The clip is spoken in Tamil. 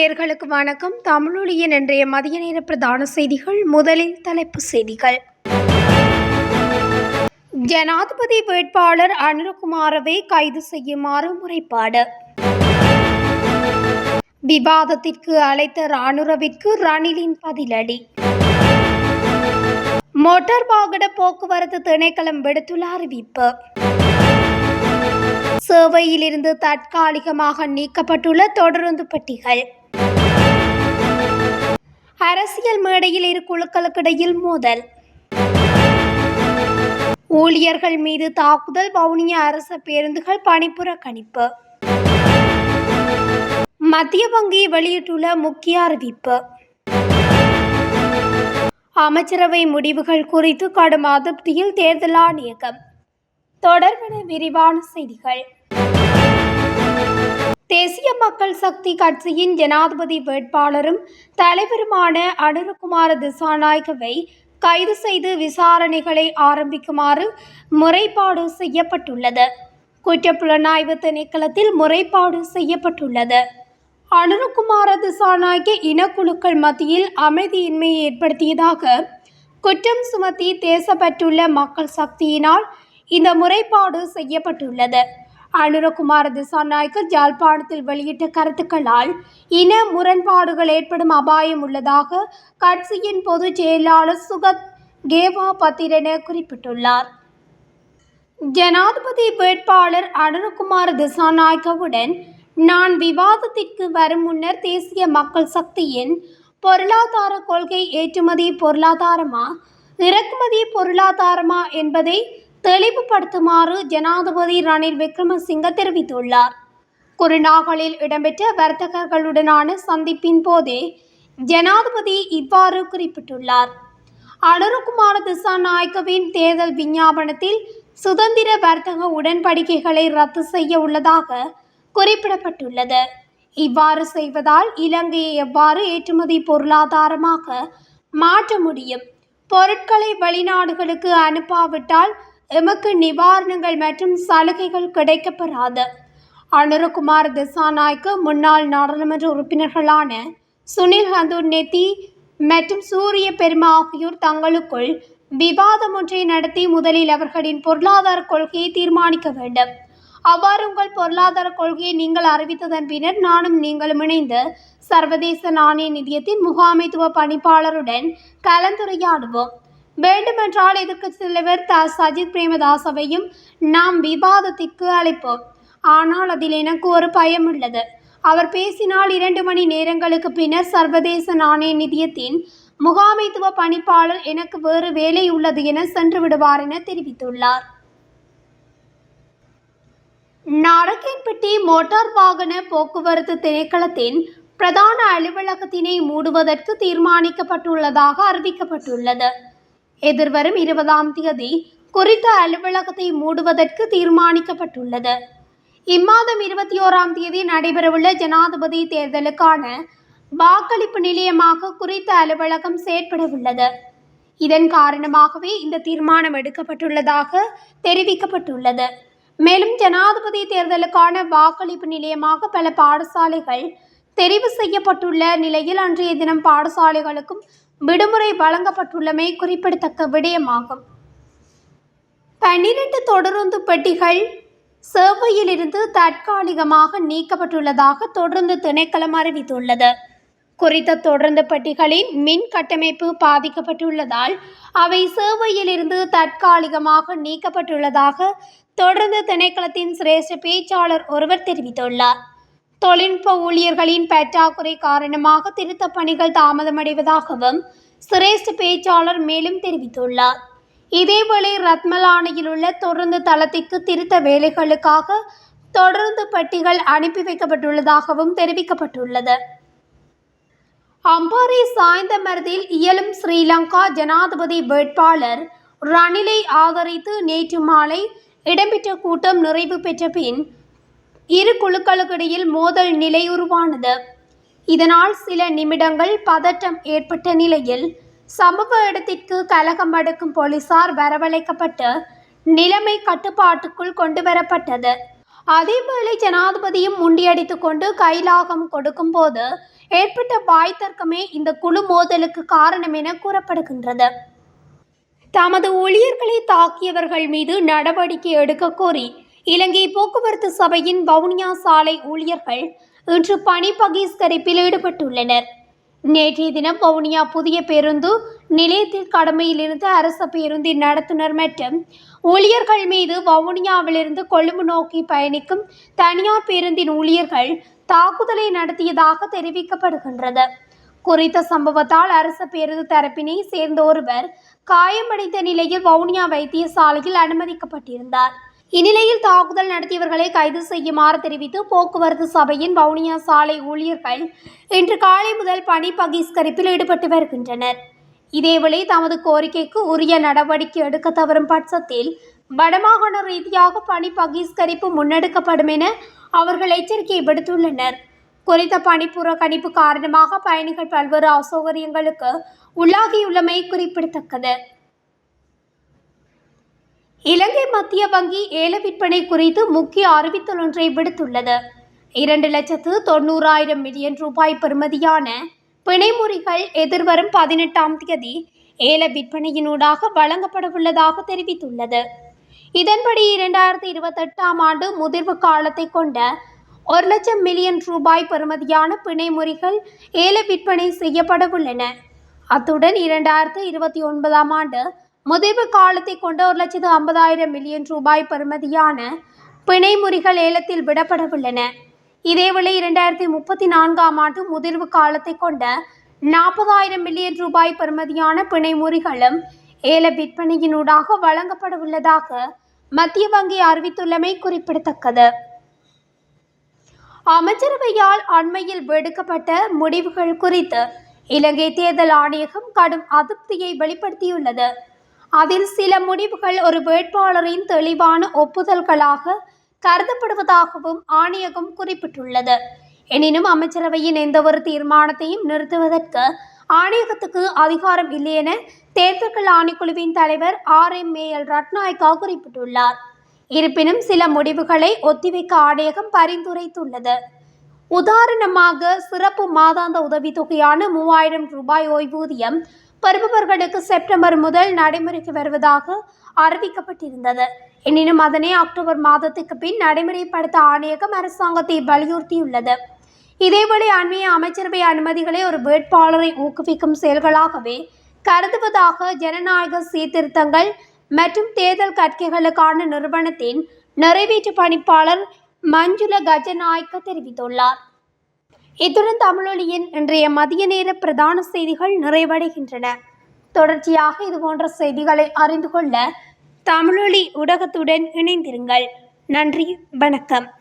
நேயர்களுக்கு வணக்கம். தமிழொலியின் இன்றைய மதிய நேர பிரதான செய்திகள் முதலில் தலைப்பு செய்திகள். ஜனாதிபதி வேட்பாளர் அனுரகுமாரவை கைது செய்யுமாறு முறைப்பாடு. விவாதத்திற்கு அழைத்த ராணுரவிற்கு ரணிலின் பதிலடி. மோட்டார் வாகன போக்குவரத்து திணைக்களம் விடுத்துள்ள அறிவிப்பு. சேவையிலிருந்து தற்காலிகமாக நீக்கப்பட்டுள்ள தொடருந்து பெட்டிகள். அரசியல் மேடையில் இரு குழுக்களுக்கிடையில் மோதல். ஊழியர்கள் மீது தாக்குதல் வவுனியா அரச பேருந்துகள் பணிப்புறக்கணிப்பு மத்திய வங்கி வெளியிட்டுள்ள முக்கிய அறிவிப்பு. அமைச்சரவை முடிவுகள் குறித்து கடும் அதிருப்தியில் தேர்தல் ஆணையகம். தொடர்பென விரிவான செய்திகள். தேசிய மக்கள் சக்தி கட்சியின் ஜனாதிபதி வேட்பாளரும் தலைவருமான அனுருகுமார திசாநாயகவை கைது செய்து விசாரணைகளை ஆரம்பிக்குமாறு முறைப்பாடு செய்யப்பட்டுள்ளது. குற்றப்புலனாய்வு திணைக்களத்தில் முறைப்பாடு செய்யப்பட்டுள்ளது. அனுருகுமார திசாநாயக இனக்குழுக்கள் மத்தியில் அமைதியின்மையை ஏற்படுத்தியதாக குற்றம் சுமத்தி தேசப்பட்டுள்ள மக்கள் சக்தியினால் இந்த முறைப்பாடு செய்யப்பட்டுள்ளது. அனுரகுமார திசாநாயக்கர் ஜாழ்ப்பாணத்தில் வெளியிட்ட கருத்துக்களால் இன முரண்பாடுகள் ஏற்படும் அபாயம் உள்ளதாக கட்சியின் பொதுச் செயலாளர் சுகத் கேவா பத்திரன குறிப்பிட்டுள்ளார். ஜனாதிபதி வேட்பாளர் அனுரகுமார் திசாநாயக்கவுடன் நான் விவாதத்திற்கு வரும் முன்னர் தேசிய மக்கள் சக்தியின் பொருளாதார கொள்கை ஏற்றுமதி பொருளாதாரமா இறக்குமதி பொருளாதாரமா என்பதை தெளிவுபடுத்துமாறு ஜனாதிபதி ரணில் விக்ரமசிங்க தெரிவித்துள்ளார். குருநாகலில் இடம்பெற்ற வர்த்தகர்களுடனான சந்திப்பின் போதே ஜனாதிபதி இவ்வாறு குறிப்பிட்டுள்ளார். அனுருகுமார திசாநாயக்கவின் தேர்தல் விஞ்ஞாபனத்தில் சுதந்திர வர்த்தக உடன்படிக்கைகளை ரத்து செய்ய உள்ளதாக குறிப்பிடப்பட்டுள்ளது. இவ்வாறு செய்வதால் இலங்கையை எவ்வாறு ஏற்றுமதி பொருளாதாரமாக மாற்ற முடியும்? பொருட்களை வெளிநாடுகளுக்கு அனுப்பாவிட்டால் எமக்கு நிவாரணங்கள் மற்றும் சலுகைகள் கிடைக்கப்பெறாது. அனுரகுமார் திசாநாய்க்கு முன்னாள் நாடாளுமன்ற உறுப்பினர்களான சுனில் ஹந்தூர் நெத்தி மற்றும் சூரிய பெருமா ஆகியோர் தங்களுக்குள் விவாதம் ஒன்றை நடத்தி முதலில் அவர்களின் பொருளாதார கொள்கையை தீர்மானிக்க வேண்டும். அவ்வாறு உங்கள் பொருளாதார கொள்கையை நீங்கள் அறிவித்ததன் பின்னர் நானும் நீங்களும் இணைந்து சர்வதேச நாணய நிதியத்தின் முகாமைத்துவ பணிப்பாளருடன் கலந்துரையாடுவோம். வேண்டுமென்றால் எதிர்க்கட்சி தலைவர் த. சஜித் பிரேமதாசவையும் நாம் விவாதத்திற்கு அழைப்போம். ஆனால் அதில் எனக்கு ஒரு பயம் உள்ளது. அவர் பேசினால் இரண்டு மணி நேரங்களுக்கு பின்னர் சர்வதேச நாணய நிதியத்தின் முகாமைத்துவ பணிப்பாளர் எனக்கு வேறு வேலை உள்ளது என சென்று விடுவார் என தெரிவித்துள்ளார். நாரக்கேன்பட்டி மோட்டார் வாகன போக்குவரத்து திணைக்களத்தின் பிரதான அலுவலகத்தினை மூடுவதற்கு தீர்மானிக்கப்பட்டுள்ளதாக அறிவிக்கப்பட்டுள்ளது. எதிர்வரும் இருபதாம் தேதி குறித்த அலுவலகத்தை மூடுவதற்கு தீர்மானிக்கப்பட்டுள்ளது. இம்மாதம் இருபத்தி ஓராம் தேதி நடைபெறவுள்ள ஜனாதிபதி தேர்தலுக்கான வாக்களிப்பு நிலையமாக குறித்த அலுவலகம் செயற்படவுள்ளது. இதன் காரணமாகவே இந்த தீர்மானம் எடுக்கப்பட்டுள்ளதாக தெரிவிக்கப்பட்டுள்ளது. மேலும் ஜனாதிபதி தேர்தலுக்கான வாக்களிப்பு நிலையமாக பல பாடசாலைகள் தெரிவு செய்யப்பட்டுள்ள நிலையில் அன்றைய தினம் பாடசாலைகளுக்கும் விடுமுறை வழங்கப்பட்டுள்ளமை குறிப்பிடத்தக்க விடயமாகும். பன்னிரண்டு தொடருந்து பெட்டிகள் சேவையிலிருந்து தற்காலிகமாக நீக்கப்பட்டுள்ளதாக தொடர்ந்து திணைக்களம் அறிவித்துள்ளது. குறித்த தொடர்ந்து பெட்டிகளின் மின் கட்டமைப்பு பாதிக்கப்பட்டுள்ளதால் அவை சேவையிலிருந்து தற்காலிகமாக நீக்கப்பட்டுள்ளதாக தொடர்ந்து திணைக்களத்தின் சிரேஷ்ட பேச்சாளர் ஒருவர் தெரிவித்துள்ளார். தொழில்நுட்ப ஊழியர்களின் பற்றாக்குறை காரணமாக திருத்தப் பணிகள் தாமதமடைவதாகவும் சிரேஷ்ட பேச்சாளர் மேலும் தெரிவித்துள்ளார். இதேவேளை ரத்மலானையில் உள்ள தொடர்ந்து தளத்திற்கு திருத்த வேலைகளுக்காக தொடர்ந்து பட்டிகள் அனுப்பி வைக்கப்பட்டுள்ளதாகவும் தெரிவிக்கப்பட்டுள்ளது. அம்பாரி சாய்ந்தமரத்தில் இயலும் ஸ்ரீலங்கா ஜனாதிபதி வேட்பாளர் ரணிலை ஆதரித்து நேற்று மாலை இடம்பெற்ற கூட்டம் நிறைவு பெற்ற பின் இரு குழுக்களுக்கிடையில் மோதல் நிலை உருவானது. இதனால் சில நிமிடங்கள் பதட்டம் ஏற்பட்ட நிலையில் சம்பவ இடத்திற்கு கலகம் அடுக்கும் போலீசார் வரவழைக்கப்பட்டு நிலைமை கட்டுப்பாட்டுக்குள் கொண்டு வரப்பட்டது அதேவேளை ஜனாதிபதியும் முண்டியடித்து கொண்டு கைலாகம் கொடுக்கும்போது ஏற்பட்ட வாய் தர்க்கமே இந்த குழு மோதலுக்கு காரணம் என கூறப்படுகின்றது. தமது ஊழியர்களை தாக்கியவர்கள் மீது நடவடிக்கை எடுக்க கோரி இலங்கை போக்குவரத்து சபையின் வவுனியா சாலை ஊழியர்கள் இன்று பணி பகிஷ்கரிப்பில் ஈடுபட்டுள்ளனர். நேற்றைய தினம் வவுனியா புதிய பேருந்து நிலையத்தில் கடமையிலிருந்து அரச பேருந்தின் நடத்துனர் மற்றும் ஊழியர்கள் மீது வவுனியாவிலிருந்து கொழும்பு நோக்கி பயணிக்கும் தனியார் பேருந்தின் ஊழியர்கள் தாக்குதலை நடத்தியதாக தெரிவிக்கப்படுகின்றது. குறித்த சம்பவத்தால் அரசு பேருந்து தரப்பினை சேர்ந்த ஒருவர் காயமடைந்த நிலையில் வவுனியா வைத்தியசாலையில் அனுமதிக்கப்பட்டிருந்தார். இந்நிலையில் தாக்குதல் நடத்தியவர்களை கைது செய்யுமாறு தெரிவித்து போக்குவரத்து சபையின் வவுனியா சாலை ஊழியர்கள் இன்று காலை முதல் பணி பகிஷ்கரிப்பில் ஈடுபட்டு வருகின்றனர். இதேவேளை தமது கோரிக்கைக்கு உரிய நடவடிக்கை எடுக்க தவறும் பட்சத்தில் வடமாகாண ரீதியாக பணி பகிஷ்கரிப்பு முன்னெடுக்கப்படும் என அவர்கள் எச்சரிக்கை விடுத்துள்ளனர். குறித்த பணி புறக்கணிப்பு காரணமாக பயணிகள் பல்வேறு அசௌகரியங்களுக்கு உள்ளாகியுள்ளமை குறிப்பிடத்தக்கது. இலங்கை மத்திய வங்கி ஏல விற்பனை குறித்து முக்கிய அறிவித்தல் ஒன்றை விடுத்துள்ளது. இரண்டு லட்சத்து தொண்ணூறாயிரம் மில்லியன் ரூபாய் பெறுமதியான பிணைமுறிகள் எதிர்வரும் பதினெட்டாம் தேதி ஏல விற்பனையினூடாக வழங்கப்படவுள்ளதாக தெரிவித்துள்ளது. இதன்படி இரண்டாயிரத்தி இருபத்தெட்டாம் ஆண்டு முதிர்வு காலத்தை கொண்ட ஒரு லட்சம் மில்லியன் ரூபாய் பெறுமதியான பிணைமுறிகள் ஏல விற்பனை செய்யப்படவுள்ளன. அத்துடன் இரண்டாயிரத்து இருபத்தி ஒன்பதாம் ஆண்டு முதிர்வு காலத்தை கொண்ட ஒரு லட்சத்து ஐம்பதாயிரம் மில்லியன் ரூபாய் பெறுமதியான பிணைமுறிகள் ஏலத்தில் விடப்படவுள்ளன. இதேவேளை இரண்டாயிரத்தி முப்பத்தி நான்காம் ஆண்டு முதிர்வு காலத்தை கொண்ட நாற்பதாயிரம் மில்லியன் ரூபாய் பெறுமதியான பிணைமுறிகளும் ஏல விற்பனையினூடாக வழங்கப்படவுள்ளதாக மத்திய வங்கி அறிவித்துள்ளமை குறிப்பிடத்தக்கது. அமைச்சரவையால் அண்மையில் வெடுக்கப்பட்ட முடிவுகள் குறித்து இலங்கை தேர்தல் ஆணையகம் கடும் அதிருப்தியை வெளிப்படுத்தியுள்ளது. அதில் சில முடிவுகள் ஒரு வேட்பாளரின் தெளிவான ஒப்புதல்களாக கருதப்படுவதாகவும் ஆணையகம் குறிப்பிட்டுள்ளது. எனினும் அமைச்சரவையின் எந்தவொரு தீர்மானத்தையும் நிறுத்துவதற்கு ஆணையகத்துக்கு அதிகாரம் இல்லை என தேர்தல்கள் ஆணைக்குழுவின் தலைவர் R. M. A. L. Ratnayake குறிப்பிட்டுள்ளார். இருப்பினும் சில முடிவுகளை ஒத்திவைக்க ஆணையகம் பரிந்துரைத்துள்ளது. உதாரணமாக சிறப்பு மாதாந்த உதவித்தொகையான மூவாயிரம் ரூபாய் ஓய்வூதியம் பெறுபவர்களுக்கு செப்டம்பர் முதல் நடைமுறைக்கு வருவதாக அறிவிக்கப்பட்டிருந்தது. எனினும் அதனை அக்டோபர் மாதத்துக்கு பின் நடைமுறைப்படுத்த ஆணையகம் அரசாங்கத்தை வலியுறுத்தியுள்ளது. இதேவேளை அண்மைய அமைச்சரவை அனுமதிகளை ஒரு வேட்பாளரை ஊக்குவிக்கும் செயல்களாகவே கருதுவதாக ஜனநாயக சீர்திருத்தங்கள் மற்றும் தேர்தல் கற்கைகளுக்கான நிறுவனத்தின் நிறைவேற்று பணிப்பாளர் மஞ்சுள கஜநாயக்க தெரிவித்துள்ளார். இத்துடன் தமிழொலியின் இன்றைய மதிய நேர பிரதான செய்திகள் நிறைவடைகின்றன. தொடர்ச்சியாக இதுபோன்ற செய்திகளை அறிந்து கொள்ள தமிழொலி ஊடகத்துடன் இணைந்திருங்கள். நன்றி வணக்கம்.